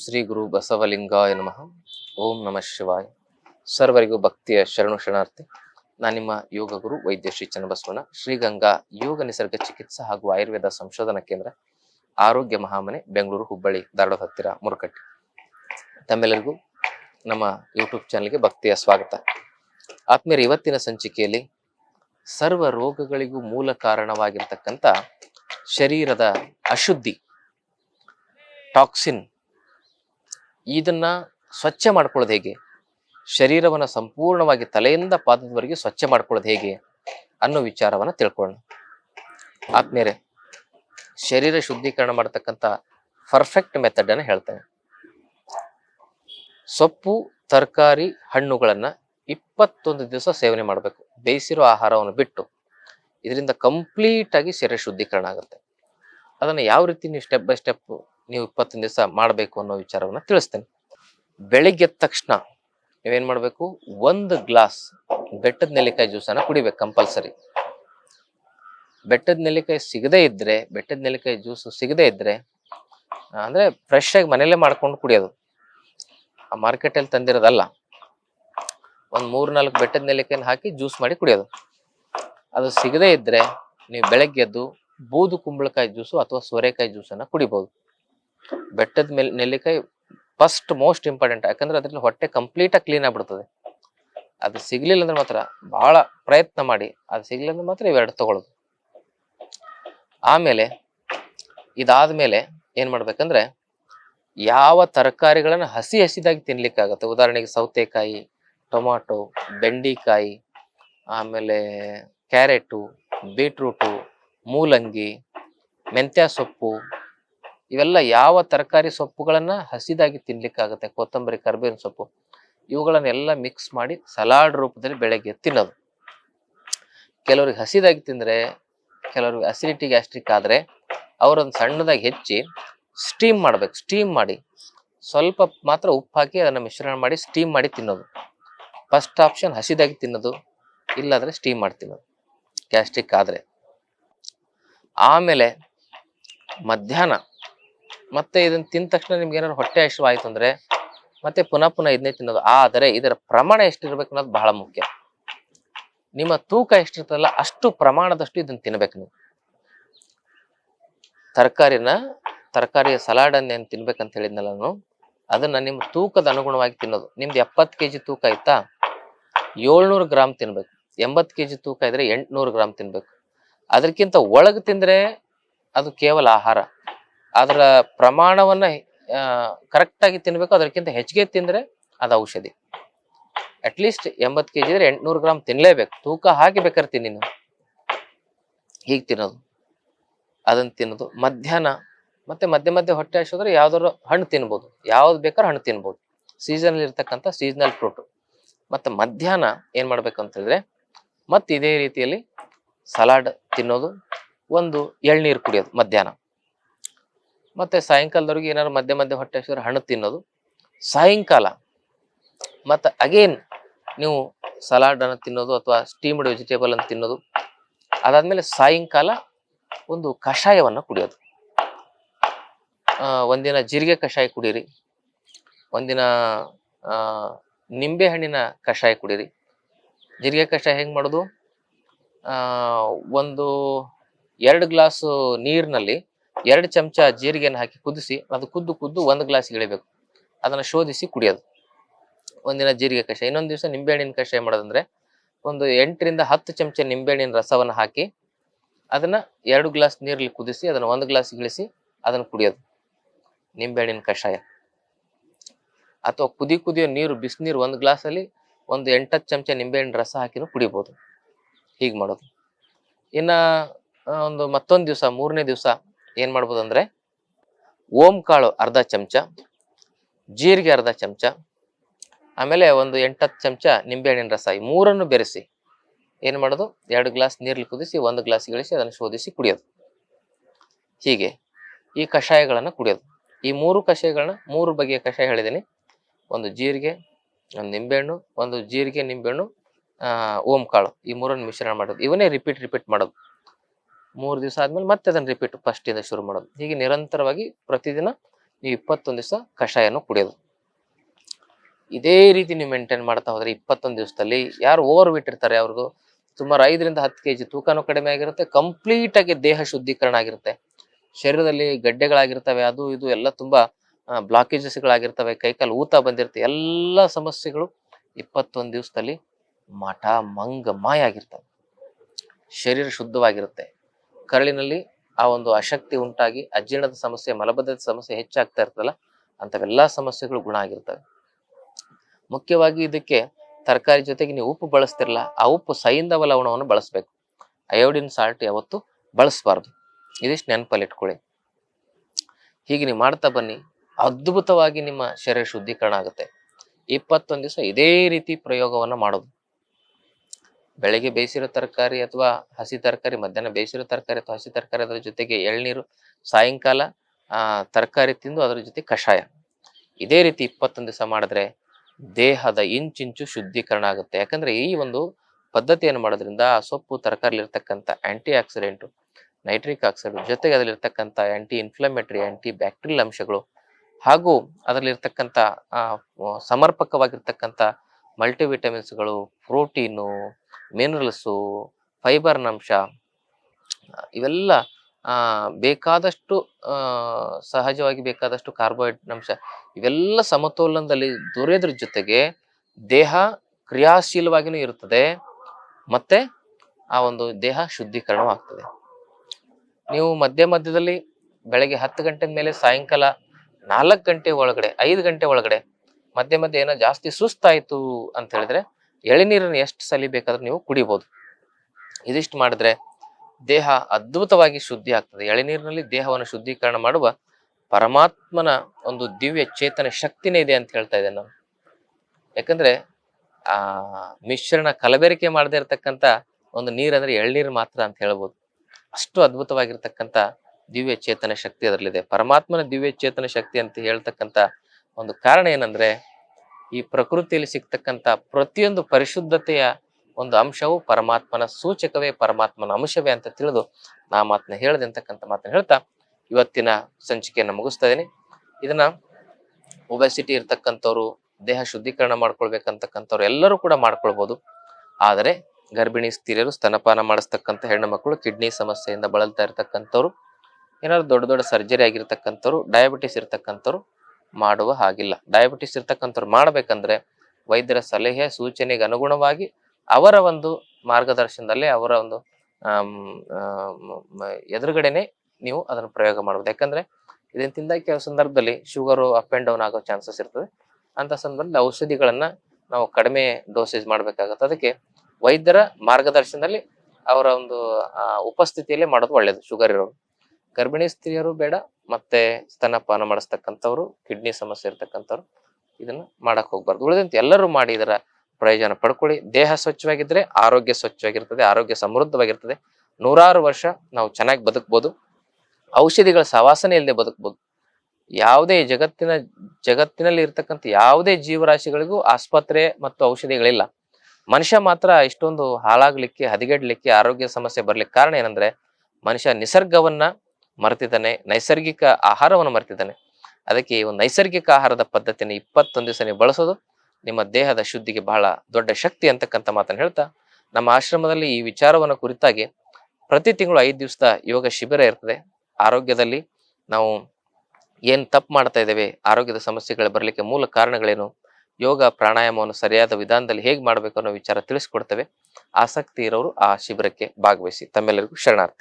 ಶ್ರೀ ಗುರು ಬಸವಲಿಂಗಾಯ ನಮಃ. ಓಂ ನಮಃ ಶಿವಾಯ. ಸರ್ವರಿಗೂ ಭಕ್ತಿಯ ಶರಣು ಶರಣಾರ್ಥಿ. ನಾನು ನಿಮ್ಮ ಯೋಗ ಗುರು ವೈದ್ಯ ಶ್ರೀ ಚನ್ನಬಸವಣ್ಣ. ಶ್ರೀಗಂಗಾ ಯೋಗ ನಿಸರ್ಗ ಚಿಕಿತ್ಸಾ ಹಾಗೂ ಆಯುರ್ವೇದ ಸಂಶೋಧನಾ ಕೇಂದ್ರ, ಆರೋಗ್ಯ ಮಹಾಮನೆ, ಬೆಂಗಳೂರು, ಹುಬ್ಬಳ್ಳಿ ಧಾರವಾಡ ಹತ್ತಿರ ಮುರುಕಟ್ಟಿ ತಮ್ಮೆಲ್ಲರಿಗೂ ನಮ್ಮ ಯೂಟ್ಯೂಬ್ ಚಾನಲ್ಗೆ ಭಕ್ತಿಯ ಸ್ವಾಗತ. ಆತ್ಮೀಯರ ಇವತ್ತಿನ ಸಂಚಿಕೆಯಲ್ಲಿ ಸರ್ವ ರೋಗಗಳಿಗೂ ಮೂಲ ಕಾರಣವಾಗಿರ್ತಕ್ಕಂಥ ಶರೀರದ ಅಶುದ್ಧಿ, ಟಾಕ್ಸಿನ್ ಇದನ್ನ ಸ್ವಚ್ಛ ಮಾಡ್ಕೊಳ್ಳೋದು ಹೇಗೆ? ಶರೀರವನ್ನ ಸಂಪೂರ್ಣವಾಗಿ ತಲೆಯಿಂದ ಪಾದದವರೆಗೆ ಸ್ವಚ್ಛ ಮಾಡ್ಕೊಳ್ಳೋದು ಹೇಗೆ ಅನ್ನೋ ವಿಚಾರವನ್ನ ತಿಳ್ಕೊಳ್ಳೋಣ. ಆದ್ಮೇಲೆ ಶರೀರ ಶುದ್ಧೀಕರಣ ಮಾಡತಕ್ಕಂಥ ಪರ್ಫೆಕ್ಟ್ ಮೆಥಡ್ ಅನ್ನು ಹೇಳ್ತೇನೆ. ಸೊಪ್ಪು, ತರಕಾರಿ, ಹಣ್ಣುಗಳನ್ನ ಇಪ್ಪತ್ತೊಂದು ದಿವಸ ಸೇವನೆ ಮಾಡಬೇಕು. ಬೇಯಿಸಿರೋ ಆಹಾರವನ್ನು ಬಿಟ್ಟು ಇದರಿಂದ ಕಂಪ್ಲೀಟ್ ಆಗಿ ಶರೀರ ಶುದ್ಧೀಕರಣ ಆಗುತ್ತೆ. ಅದನ್ನ ಯಾವ ರೀತಿ ನೀವು ಸ್ಟೆಪ್ ಬೈ ಸ್ಟೆಪ್ ನೀವು ಇಪ್ಪತ್ತೊಂದು ದಿವಸ ಮಾಡಬೇಕು ಅನ್ನೋ ವಿಚಾರವನ್ನ ತಿಳಿಸ್ತೇನೆ. ಬೆಳಿಗ್ಗೆ ತಕ್ಷಣ ನೀವೇನು ಮಾಡಬೇಕು? ಒಂದು ಗ್ಲಾಸ್ ಬೆಟ್ಟದ ನೆಲ್ಲಿಕಾಯಿ ಜ್ಯೂಸನ್ನು ಕುಡಿಬೇಕು ಕಂಪಲ್ಸರಿ. ಬೆಟ್ಟದ ನೆಲ್ಲಿಕಾಯಿ ಸಿಗದೇ ಇದ್ದರೆ ಬೆಟ್ಟದ ನೆಲ್ಲಿಕಾಯಿ ಜ್ಯೂಸು ಸಿಗದೇ ಇದ್ರೆ ಆ, ಅಂದ್ರೆ ಫ್ರೆಶ್ ಆಗಿ ಮನೇಲೆ ಮಾಡ್ಕೊಂಡು ಕುಡಿಯೋದು. ಆ ಮಾರ್ಕೆಟಲ್ಲಿ ತಂದಿರೋದಲ್ಲ. ಒಂದು ಮೂರು ನಾಲ್ಕು ಬೆಟ್ಟದ ನೆಲ್ಲಿಕಾಯಿನ ಹಾಕಿ ಜ್ಯೂಸ್ ಮಾಡಿ ಕುಡಿಯೋದು. ಅದು ಸಿಗದೇ ಇದ್ರೆ ನೀವು ಬೆಳಗ್ಗೆ ಎದ್ದು ಬೂದು ಕುಂಬಳಕಾಯಿ ಜ್ಯೂಸು ಅಥವಾ ಸೋರೆಕಾಯಿ ಜ್ಯೂಸನ್ನು ಕುಡಿಬಹುದು ಬೆಟ್ಟದ ಮೇಲೆ ನೆಲ್ಲಿಕಾಯಿ ಫಸ್ಟ್ ಮೋಸ್ಟ್ ಇಂಪಾರ್ಟೆಂಟ್ ಯಾಕಂದ್ರೆ ಅದ್ರಲ್ಲಿ ಹೊಟ್ಟೆ ಕಂಪ್ಲೀಟ್ ಆಗಿ ಕ್ಲೀನ್ ಆಗ್ಬಿಡ್ತದೆ. ಅದು ಸಿಗ್ಲಿಲ್ಲ ಅಂದ್ರೆ ಮಾತ್ರ ಬಹಳ ಪ್ರಯತ್ನ ಮಾಡಿ, ಅದು ಸಿಗ್ಲಿಲ್ಲ ಅಂದ್ರೆ ಮಾತ್ರ ಇವೆರಡು ತಗೊಳ್ಳೋದು. ಆಮೇಲೆ ಇದಾದ್ಮೇಲೆ ಏನ್ ಮಾಡ್ಬೇಕಂದ್ರೆ ಯಾವ ತರಕಾರಿಗಳನ್ನ ಹಸಿ ಹಸಿದಾಗಿ ತಿನ್ಲಿಕ್ಕಾಗತ್ತೆ? ಉದಾಹರಣೆಗೆ ಸೌತೆಕಾಯಿ, ಟೊಮಾಟೊ, ಬೆಂಡಿಕಾಯಿ, ಆಮೇಲೆ ಕ್ಯಾರೆಟು, ಬೀಟ್ರೂಟು, ಮೂಲಂಗಿ, ಮೆಂತ್ಯ ಸೊಪ್ಪು ಇವೆಲ್ಲ ಯಾವ ತರಕಾರಿ ಸೊಪ್ಪುಗಳನ್ನ ಹಸಿದಾಗಿ ತಿನ್ನಲಿಕ್ಕಾಗುತ್ತೆ ಕೊತ್ತಂಬರಿ, ಕರ್ಬೇವಿನ ಸೊಪ್ಪು. ಇವುಗಳನ್ನೆಲ್ಲ ಮಿಕ್ಸ್ ಮಾಡಿ ಸಲಾಡ್ ರೂಪದಲ್ಲಿ ಬೆಳಗ್ಗೆ ತಿನ್ನೋದು. ಕೆಲವ್ರಿಗೆ ಹಸಿದಾಗಿ ತಿಂದ್ರೆ, ಕೆಲವ್ರಿಗೆ ಅಸಿಡಿಟಿ ಗ್ಯಾಸ್ಟ್ರಿಕ್ ಆದ್ರೆ ಅವರನ್ನು ಸಣ್ಣದಾಗಿ ಹೆಚ್ಚಿ ಸ್ಟೀಮ್ ಮಾಡ್ಬೇಕು. ಸ್ಟೀಮ್ ಮಾಡಿ ಸ್ವಲ್ಪ ಮಾತ್ರ ಉಪ್ಪು ಹಾಕಿ ಅದನ್ನ ಮಿಶ್ರಣ ಮಾಡಿ ಸ್ಟೀಮ್ ಮಾಡಿ ತಿನ್ನೋದು. ಫಸ್ಟ್ ಆಪ್ಷನ್ ಹಸಿದಾಗಿ ತಿನ್ನೋದು, ಇಲ್ಲಾಂದ್ರೆ ಸ್ಟೀಮ್ ಮಾಡಿ ತಿನ್ನೋದು. ಗ್ಯಾಸ್ಟ್ರಿಕ್ ಆದ್ರೆ. ಆಮೇಲೆ ಮಧ್ಯಾಹ್ನ ಮತ್ತೆ ಇದನ್ನ ತಿಂದ ತಕ್ಷಣ ನಿಮ್ಗೆ ಏನಾದ್ರು ಹೊಟ್ಟೆ ಹಸಿವು ಆಯ್ತು ಅಂದ್ರೆ ಮತ್ತೆ ಪುನಃ ಪುನಃ ಇದನ್ನೇ ತಿನ್ನೋದು. ಆದರೆ ಇದರ ಪ್ರಮಾಣ ಎಷ್ಟಿರ್ಬೇಕು ಅನ್ನೋದು ಬಹಳ ಮುಖ್ಯ. ನಿಮ್ಮ ತೂಕ ಎಷ್ಟಿರ್ತದಲ್ಲ ಅಷ್ಟು ಪ್ರಮಾಣದಷ್ಟು ಇದನ್ನ ತಿನ್ಬೇಕು ನೀವು. ತರಕಾರಿನ, ತರಕಾರಿಯ ಸಲಾಡ್ ಅನ್ನ ಏನ್ ತಿನ್ಬೇಕಂತ ಹೇಳಿದ್ನಲ್ಲ ನಾನು. ಅದನ್ನ ನಿಮ್ಮ ತೂಕದ ಅನುಗುಣವಾಗಿ ತಿನ್ನೋದು. ನಿಮ್ದು ಎಪ್ಪತ್ತು ಕೆಜಿ ತೂಕ ಆಯ್ತಾ? ಏಳ್ನೂರು ಗ್ರಾಮ್ ತಿನ್ಬೇಕು. ಎಂಬತ್ತು ಕೆಜಿ ತೂಕ ಇದ್ರೆ ಎಂಟ್ನೂರು ಗ್ರಾಮ್ ತಿನ್ಬೇಕು. ಅದಕ್ಕಿಂತ ಒಳಗೆ ತಿಂದ್ರೆ ಅದು ಕೇವಲ ಆಹಾರ. ಅದರ ಪ್ರಮಾಣವನ್ನ ಕರೆಕ್ಟ್ ಆಗಿ ತಿನ್ಬೇಕು, ಅದಕ್ಕಿಂತ ಹೆಚ್ಚಿಗೆ ತಿಂದ್ರೆ ಅದು ಔಷಧಿ. ಅಟ್ಲೀಸ್ಟ್ ಎಂಬತ್ತು ಕೆಜಿ ಇದ್ರೆ ಎಂಟ್ನೂರು ಗ್ರಾಮ್ ತಿನ್ಲೇಬೇಕು. ತೂಕ ಹಾಕಿ ಬೇಕಾದ್ರೆ ತಿನ್ನಿ ನೀವು ಹೀಗೆ ತಿನ್ನೋದು. ಅದನ್ನ ತಿನ್ನೋದು. ಮಧ್ಯಾಹ್ನ, ಮತ್ತೆ ಮಧ್ಯೆ ಮಧ್ಯೆ ಹೊಟ್ಟೆ ಹಸಿದ್ರೆ ಯಾವ್ದಾದ್ರು ಹಣ್ಣು ತಿನ್ಬೋದು. ಯಾವ್ದು ಬೇಕಾದ್ರೆ ಹಣ್ಣು ತಿನ್ಬೋದು. ಅಲ್ಲಿ ಇರ್ತಕ್ಕಂಥ ಸೀಸನಲ್ ಫ್ರೂಟ್ ಮತ್ತೆ ಮಧ್ಯಾಹ್ನ ಏನ್ ಮಾಡ್ಬೇಕು ಅಂತ ಹೇಳಿದ್ರೆ, ಮತ್ತೆ ಇದೇ ರೀತಿಯಲ್ಲಿ ಸಲಾಡ್ ತಿನ್ನೋದು. ಒಂದು ಎಳ್ನೀರು ಕುಡಿಯೋದು ಮಧ್ಯಾಹ್ನ. ಮತ್ತೆ ಸಾಯಂಕಾಲದವರೆಗೆ ಏನಾದ್ರು ಮಧ್ಯೆ ಮಧ್ಯೆ ಹೊಟ್ಟೆ ಹಸಿದ್ರೆ ಹಣ್ಣು ತಿನ್ನೋದು. ಸಾಯಂಕಾಲ. ಮತ್ತೆ ಅಗೇನ್ ನೀವು ಸಲಾಡ್ ಅನ್ನು ತಿನ್ನೋದು ಅಥವಾ ಸ್ಟೀಮ್ಡ್ ವೆಜಿಟೇಬಲ್ ಅನ್ನು ತಿನ್ನೋದು. ಅದಾದ್ಮೇಲೆ ಸಾಯಂಕಾಲ ಒಂದು ಕಷಾಯವನ್ನು ಕುಡಿಯೋದು. ಒಂದಿನ ಜೀರಿಗೆ ಕಷಾಯ ಕುಡೀರಿ. ಒಂದಿನ ನಿಂಬೆ ಹಣ್ಣಿನ ಕಷಾಯ ಕುಡೀರಿ. ಜೀರಿಗೆ ಕಷಾಯ ಹೆಂಗೆ ಮಾಡೋದು? ಒಂದು ಎರಡು ಗ್ಲಾಸು ನೀರಿನಲ್ಲಿ ಎರಡು ಚಮಚ ಜೀರಿಗೆಯನ್ನು ಹಾಕಿ ಕುದಿಸಿ, ಅದು ಕುದ್ದು ಕುದ್ದು ಒಂದು ಗ್ಲಾಸ್ ಇಳಿಬೇಕು. ಅದನ್ನು ಶೋಧಿಸಿ ಕುಡಿಯೋದು. ಒಂದಿನ ಜೀರಿಗೆ ಕಷಾಯ. ಇನ್ನೊಂದು ದಿವಸ ನಿಂಬೆಹಣ್ಣಿನ ಕಷಾಯ ಮಾಡೋದಂದ್ರೆ ಒಂದು ಎಂಟರಿಂದ ಹತ್ತು ಚಮಚ ನಿಂಬೆಹಣ್ಣಿನ ರಸವನ್ನು ಹಾಕಿ ಅದನ್ನ ಎರಡು ಗ್ಲಾಸ್ ನೀರಲ್ಲಿ ಕುದಿಸಿ, ಅದನ್ನು ಒಂದು ಗ್ಲಾಸ್ ಇಳಿಸಿ ಅದನ್ನು ಕುಡಿಯೋದು. ನಿಂಬೆಹಣ್ಣಿನ ಕಷಾಯ. ಅಥವಾ ಕುದಿ ಕುದಿಯೋ ನೀರು ಬಿಸಿನೀರು ಒಂದು ಗ್ಲಾಸಲ್ಲಿ ಒಂದು ಎಂಟತ್ತು ಚಮಚ ನಿಂಬೆಹಣ್ಣಿನ ರಸ ಹಾಕಿನೂ ಕುಡಿಬೋದು. ಹೀಗೆ ಮಾಡೋದು. ಇನ್ನು ಒಂದು ಮತ್ತೊಂದು ದಿವಸ, ಮೂರನೇ ದಿವಸ ಏನ್ ಮಾಡ್ಬೋದು ಅಂದ್ರೆ ಓಂ ಕಾಳು ಅರ್ಧ ಚಮಚ, ಜೀರಿಗೆ ಅರ್ಧ ಚಮಚ, ಆಮೇಲೆ ಒಂದು ಎಂಟತ್ತು ಚಮಚ ನಿಂಬೆಹಣ್ಣಿನ ರಸ ಈ ಮೂರನ್ನು ಬೆರೆಸಿ ಏನ್ ಮಾಡೋದು? ಎರಡು ಗ್ಲಾಸ್ ನೀರಲ್ಲಿ ಕುದಿಸಿ ಒಂದು ಗ್ಲಾಸ್ ಇಳಿಸಿ ಅದನ್ನು ಶೋಧಿಸಿ ಕುಡಿಯೋದು. ಹೀಗೆ ಈ ಕಷಾಯಗಳನ್ನ ಕುಡಿಯೋದು. ಈ ಮೂರು ಕಷಾಯಗಳನ್ನ ಮೂರು ಬಗೆಯ ಕಷಾಯ ಹೇಳಿದ್ದೀನಿ ಒಂದು ಜೀರಿಗೆ, ಒಂದು ನಿಂಬೆಹಣ್ಣು, ಒಂದು ಜೀರಿಗೆ, ನಿಂಬೆಹಣ್ಣು ಓಂ ಕಾಳು ಈ ಮೂರನ್ನು ಮಿಶ್ರಣ ಮಾಡೋದು. ಇವನ್ನೇ ರಿಪೀಟ್ ರಿಪೀಟ್ ಮಾಡೋದು. ಮೂರು ದಿವಸ ಆದ್ಮೇಲೆ ಮತ್ತೆ ಅದನ್ನ ರಿಪೀಟ್ ಫಸ್ಟ್ ಇಂದ ಶುರು ಮಾಡೋದು. ಹೀಗೆ ನಿರಂತರವಾಗಿ ಪ್ರತಿದಿನ ನೀವು ಇಪ್ಪತ್ತೊಂದು ದಿವಸ ಕಷಾಯನ ಕುಡಿಯೋದು. ಇದೇ ರೀತಿ ನೀವು ಮೇಂಟೈನ್ ಮಾಡ್ತಾ ಹೋದ್ರೆ ಇಪ್ಪತ್ತೊಂದು ದಿವಸದಲ್ಲಿ ಯಾರು ಓವರ್ ವೇಟ್ ಇರ್ತಾರೆ ಅವ್ರಿಗೂ ಸುಮಾರು ಐದರಿಂದ ಹತ್ತು ಕೆ ಜಿ ತೂಕನೂ ಕಡಿಮೆ ಆಗಿರುತ್ತೆ ಕಂಪ್ಲೀಟ್ ಆಗಿ ದೇಹ ಶುದ್ಧೀಕರಣ ಆಗಿರುತ್ತೆ. ಶರೀರದಲ್ಲಿ ಗಡ್ಡೆಗಳಾಗಿರ್ತವೆ, ಅದು ಇದು ಎಲ್ಲ ತುಂಬಾ ಬ್ಲಾಕೇಜಸ್ ಗಳಾಗಿರ್ತವೆ ಕೈಕಾಲು ಊತ ಬಂದಿರುತ್ತೆ, ಎಲ್ಲ ಸಮಸ್ಯೆಗಳು ಇಪ್ಪತ್ತೊಂದು ದಿವಸದಲ್ಲಿ ಮಠ, ಮಂಗ, ಮಾಯ ಆಗಿರ್ತವೆ. ಶರೀರ ಶುದ್ಧವಾಗಿರುತ್ತೆ. ಕರಳಿನಲ್ಲಿ ಆ ಒಂದು ಅಶಕ್ತಿ ಉಂಟಾಗಿ ಅಜೀರ್ಣದ ಸಮಸ್ಯೆ, ಮಲಬದ್ಧತೆ ಸಮಸ್ಯೆ ಹೆಚ್ಚಾಗ್ತಾ ಇರ್ತಲ್ಲ ಅಂತವೆಲ್ಲಾ ಸಮಸ್ಯೆಗಳು ಗುಣ ಆಗಿರ್ತವೆ. ಮುಖ್ಯವಾಗಿ ಇದಕ್ಕೆ ತರಕಾರಿ ಜೊತೆಗೆ ನೀವು ಉಪ್ಪು ಬಳಸ್ತಿರಲ್ಲ, ಆ ಉಪ್ಪು ಸೈಂಧವ ಲವಣವನ್ನು ಬಳಸಬೇಕು. ಅಯೋಡಿನ್ ಸಾಲ್ಟ್ ಯಾವತ್ತು ಬಳಸಬಾರ್ದು. ಇದಿಷ್ಟು ನೆನಪಲ್ಲಿ ಇಟ್ಕೊಳ್ಳಿ. ಹೀಗೆ ನೀವು ಮಾಡ್ತಾ ಬನ್ನಿ, ಅದ್ಭುತವಾಗಿ ನಿಮ್ಮ ಶರೀರ ಶುದ್ಧೀಕರಣ ಆಗುತ್ತೆ. ಇಪ್ಪತ್ತೊಂದು ದಿವಸ ಇದೇ ರೀತಿ ಪ್ರಯೋಗವನ್ನ ಮಾಡೋದು. ಬೆಳಗ್ಗೆ ಬೇಯಿಸಿರೋ ತರಕಾರಿ ಅಥವಾ ಹಸಿ ತರಕಾರಿ, ಮಧ್ಯಾಹ್ನ ಬೇಯಿಸಿರೋ ತರಕಾರಿ ಅಥವಾ ಹಸಿ ತರಕಾರಿ ಅದರ ಜೊತೆಗೆ ಎಳ್ನೀರು, ಸಾಯಂಕಾಲ, ಆ, ತರಕಾರಿ ತಿಂದು ಅದರ ಜೊತೆ ಕಷಾಯ. ಇದೇ ರೀತಿ ಇಪ್ಪತ್ತೊಂದು ದಿವಸ ಮಾಡಿದ್ರೆ ದೇಹದ ಇಂಚಿಂಚು ಶುದ್ಧೀಕರಣ ಆಗುತ್ತೆ. ಯಾಕಂದ್ರೆ ಈ ಒಂದು ಪದ್ಧತಿಯನ್ನು ಮಾಡೋದ್ರಿಂದ ಸೊಪ್ಪು ಸೊಪ್ಪು ತರಕಾರಿಲಿರ್ತಕ್ಕಂಥ ಆಂಟಿ ಆಕ್ಸಿಡೆಂಟು ನೈಟ್ರಿಕ್ ಆಕ್ಸೈಡ್ ಜೊತೆಗೆ ಅದರಲ್ಲಿರ್ತಕ್ಕಂಥ ಆಂಟಿ ಇನ್ಫ್ಲಮೇಟರಿ ಆಂಟಿ ಬ್ಯಾಕ್ಟೀರಿಯಲ್ ಅಂಶಗಳು ಹಾಗೂ ಅದರಲ್ಲಿರ್ತಕ್ಕಂಥ ಸಮರ್ಪಕವಾಗಿರ್ತಕ್ಕಂಥ ಮಲ್ಟಿವಿಟಮಿನ್ಸ್ಗಳು ಪ್ರೋಟೀನು ಮಿನರಲ್ಸು ಫೈಬರ್ನ ಅಂಶ ಆ, ಇವೆಲ್ಲ ಬೇಕಾದಷ್ಟು ಸಹಜವಾಗಿ ಬೇಕಾದಷ್ಟು ಕಾರ್ಬೋಹೈಡ್ರೇಟ್ ಅಂಶ ಇವೆಲ್ಲ ಸಮತೋಲನದಲ್ಲಿ ದೊರೆಯೋದ್ರ ಜೊತೆಗೆ ದೇಹ ಕ್ರಿಯಾಶೀಲವಾಗಿನೂ ಇರುತ್ತದೆ ಮತ್ತೆ ಆ ಒಂದು ದೇಹ ಶುದ್ಧೀಕರಣವಾಗ್ತದೆ. ನೀವು ಮಧ್ಯ ಮಧ್ಯದಲ್ಲಿ ಬೆಳಗ್ಗೆ ಹತ್ತು ಗಂಟೆ ಮೇಲೆ ಸಾಯಂಕಾಲ ನಾಲ್ಕು ಗಂಟೆ ಒಳಗಡೆ ಐದು ಗಂಟೆ ಒಳಗಡೆ ಮಧ್ಯೆ ಮಧ್ಯೆ ಏನೋ ಜಾಸ್ತಿ ಸುಸ್ತಾಯಿತು ಅಂತ ಹೇಳಿದ್ರೆ ಎಳೆನೀರನ್ನು ಎಷ್ಟು ಸಲಿ ಬೇಕಾದ್ರೂ ನೀವು ಕುಡಿಬಹುದು ಇದಿಷ್ಟು ಮಾಡಿದ್ರೆ ದೇಹ ಅದ್ಭುತವಾಗಿ ಶುದ್ಧಿ ಆಗ್ತದೆ ಎಳೆನೀರಿನಲ್ಲಿ ದೇಹವನ್ನು ಶುದ್ಧೀಕರಣ ಮಾಡುವ ಪರಮಾತ್ಮನ ಒಂದು ದಿವ್ಯ ಚೇತನ ಶಕ್ತಿನೇ ಇದೆ ಅಂತ ಹೇಳ್ತಾ ಇದ್ದೇನೆ ನಾನು. ಯಾಕಂದ್ರೆ ಆ ಮಿಶ್ರಣ ಕಲಬೆರಕೆ ಮಾಡದೇ ಇರತಕ್ಕಂತ ಒಂದು ನೀರಂದ್ರೆ ಎಳ್ನೀರು ಮಾತ್ರ ಅಂತ ಹೇಳ್ಬೋದು. ಅಷ್ಟು ಅದ್ಭುತವಾಗಿರ್ತಕ್ಕಂಥ ದಿವ್ಯ ಚೇತನ ಶಕ್ತಿ ಅದರಲ್ಲಿದೆ. ಪರಮಾತ್ಮನ ದಿವ್ಯ ಚೇತನ ಶಕ್ತಿ ಅಂತ ಹೇಳ್ತಕ್ಕಂಥ ಒಂದು ಕಾರಣ ಏನಂದ್ರೆ ಈ ಪ್ರಕೃತಿಯಲ್ಲಿ ಸಿಗ್ತಕ್ಕಂಥ ಪ್ರತಿಯೊಂದು ಪರಿಶುದ್ಧತೆಯ ಒಂದು ಅಂಶವು ಪರಮಾತ್ಮನ ಸೂಚಕವೇ, ಪರಮಾತ್ಮನ ಅಂಶವೇ ಅಂತ ತಿಳಿದು ನಾ ಮಾತನ್ನ ಹೇಳ್ದೆ ಅಂತಕ್ಕಂಥ ಮಾತನ್ನ ಹೇಳ್ತಾ ಇವತ್ತಿನ ಸಂಚಿಕೆಯನ್ನು ಮುಗಿಸ್ತಾ ಇದ್ದೀನಿ. ಇದನ್ನ ಒಬೆಸಿಟಿ ಇರ್ತಕ್ಕಂಥವ್ರು, ದೇಹ ಶುದ್ಧೀಕರಣ ಮಾಡ್ಕೊಳ್ಬೇಕಂತಕ್ಕಂಥವ್ರು ಎಲ್ಲರೂ ಕೂಡ ಮಾಡ್ಕೊಳ್ಬಹುದು ಆದರೆ ಗರ್ಭಿಣಿ ಸ್ತ್ರೀಯರು ಸ್ತನಪಾನ ಮಾಡಿಸ್ತಕ್ಕಂಥ ಹೆಣ್ಣು ಮಕ್ಕಳು ಕಿಡ್ನಿ ಸಮಸ್ಯೆಯಿಂದ ಬಳಲ್ತಾ ಇರ್ತಕ್ಕಂಥವ್ರು, ಏನಾದ್ರು ದೊಡ್ಡ ದೊಡ್ಡ ಸರ್ಜರಿ ಆಗಿರ್ತಕ್ಕಂಥವ್ರು, ಡಯಾಬಿಟಿಸ್ ಇರ್ತಕ್ಕಂಥವ್ರು ಮಾಡುವ ಹಾಗಿಲ್ಲ. ಡಯಾಬಿಟಿಸ್ ಇರ್ತಕ್ಕಂಥವ್ರು ಮಾಡಬೇಕಂದ್ರೆ ವೈದ್ಯರ ಸಲಹೆ, ಸೂಚನೆಗೆ ಅನುಗುಣವಾಗಿ ಅವರ ಒಂದು ಮಾರ್ಗದರ್ಶನದಲ್ಲಿ ಅವರ ಒಂದು ಎದುರುಗಡೆನೆ ನೀವು ಅದನ್ನು ಪ್ರಯೋಗ ಮಾಡ್ಬೋದು. ಯಾಕಂದ್ರೆ ಇದನ್ನು ತಿಂದ ಕೆಲವು ಸಂದರ್ಭದಲ್ಲಿ ಶುಗರು ಅಪ್ ಅಂಡ್ ಡೌನ್ ಆಗೋ ಚಾನ್ಸಸ್ ಇರ್ತದೆ. ಅಂತ ಸಂದರ್ಭದಲ್ಲಿ ಔಷಧಿಗಳನ್ನು ನಾವು ಕಡಿಮೆ ಡೋಸೇಜ್ ಮಾಡಬೇಕಾಗತ್ತೆ. ಅದಕ್ಕೆ ವೈದ್ಯರ ಮಾರ್ಗದರ್ಶನದಲ್ಲಿ ಅವರ ಒಂದು ಉಪಸ್ಥಿತಿಯಲ್ಲಿ ಉಪಸ್ಥಿತಿಯಲ್ಲೇ ಮಾಡೋದು ಒಳ್ಳೆಯದು ಶುಗರ್ ಇರೋರು ಗರ್ಭಿಣಿ ಸ್ತ್ರೀಯರು ಬೇಡ, ಮತ್ತೆ ಸ್ತನಪಾನ ಮಾಡಿಸ್ತಕ್ಕಂಥವ್ರು ಕಿಡ್ನಿ ಸಮಸ್ಯೆ ಇರ್ತಕ್ಕಂಥವ್ರು ಇದನ್ನ ಮಾಡಕ್ ಹೋಗ್ಬಾರ್ದು. ಉಳಿದಂತೆ ಎಲ್ಲರೂ ಮಾಡಿ ಇದರ ಪ್ರಯೋಜನ ಪಡ್ಕೊಳ್ಳಿ. ದೇಹ ಸ್ವಚ್ಛವಾಗಿದ್ರೆ ಆರೋಗ್ಯ ಸ್ವಚ್ಛವಾಗಿರ್ತದೆ, ಆರೋಗ್ಯ ಸಮೃದ್ಧವಾಗಿರ್ತದೆ. ನೂರಾರು ವರ್ಷ ನಾವು ಚೆನ್ನಾಗಿ ಬದುಕ್ಬೋದು. ಔಷಧಿಗಳ ಸವಾಸನೆ ಇಲ್ಲದೆ ಬದುಕ್ಬೋದು. ಯಾವುದೇ ಜಗತ್ತಿನ, ಜಗತ್ತಿನಲ್ಲಿ ಇರ್ತಕ್ಕಂಥ ಯಾವುದೇ ಜೀವರಾಶಿಗಳಿಗೂ ಆಸ್ಪತ್ರೆ ಮತ್ತು ಔಷಧಿಗಳಿಲ್ಲ. ಮನುಷ್ಯ ಮಾತ್ರ ಇಷ್ಟೊಂದು ಹಾಳಾಗ್ಲಿಕ್ಕೆ, ಹದಿಗೆಡ್ಲಿಕ್ಕೆ, ಆರೋಗ್ಯ ಸಮಸ್ಯೆ ಬರ್ಲಿಕ್ಕೆ ಕಾರಣ ಏನಂದ್ರೆ ಮನುಷ್ಯ ನಿಸರ್ಗವನ್ನ ಮರೆತಿದ್ದಾನೆ, ನೈಸರ್ಗಿಕ ಆಹಾರವನ್ನು ಮರೆತಿದ್ದಾನೆ. ಅದಕ್ಕೆ ಈ ಒಂದು ನೈಸರ್ಗಿಕ ಆಹಾರದ ಪದ್ಧತಿಯನ್ನು ಇಪ್ಪತ್ತೊಂದು ದಿವಸ ನೀವು ಬಳಸೋದು ನಿಮ್ಮ ದೇಹದ ಶುದ್ಧಿಗೆ ಬಹಳ ದೊಡ್ಡ ಶಕ್ತಿ ಅಂತಕ್ಕಂಥ ಮಾತನ್ನು ಹೇಳ್ತಾ, ನಮ್ಮ ಆಶ್ರಮದಲ್ಲಿ ಈ ವಿಚಾರವನ್ನು ಕುರಿತಾಗಿ ಪ್ರತಿ ತಿಂಗಳು ಐದು ದಿವಸದ ಯೋಗ ಶಿಬಿರ ಇರ್ತದೆ. ಆರೋಗ್ಯದಲ್ಲಿ ನಾವು ಏನು ತಪ್ಪು ಮಾಡ್ತಾ ಇದ್ದೇವೆ, ಆರೋಗ್ಯದ ಸಮಸ್ಯೆಗಳು ಬರಲಿಕ್ಕೆ ಮೂಲ ಕಾರಣಗಳೇನು, ಯೋಗ ಪ್ರಾಣಾಯಾಮವನ್ನು ಸರಿಯಾದ ವಿಧಾನದಲ್ಲಿ ಹೇಗೆ ಮಾಡಬೇಕು ಅನ್ನೋ ವಿಚಾರ ತಿಳಿಸ್ಕೊಡ್ತೇವೆ. ಆಸಕ್ತಿ ಇರೋರು ಆ ಶಿಬಿರಕ್ಕೆ ಭಾಗವಹಿಸಿ. ತಮ್ಮೆಲ್ಲರಿಗೂ ಶರಣಾರ್ಥಿ.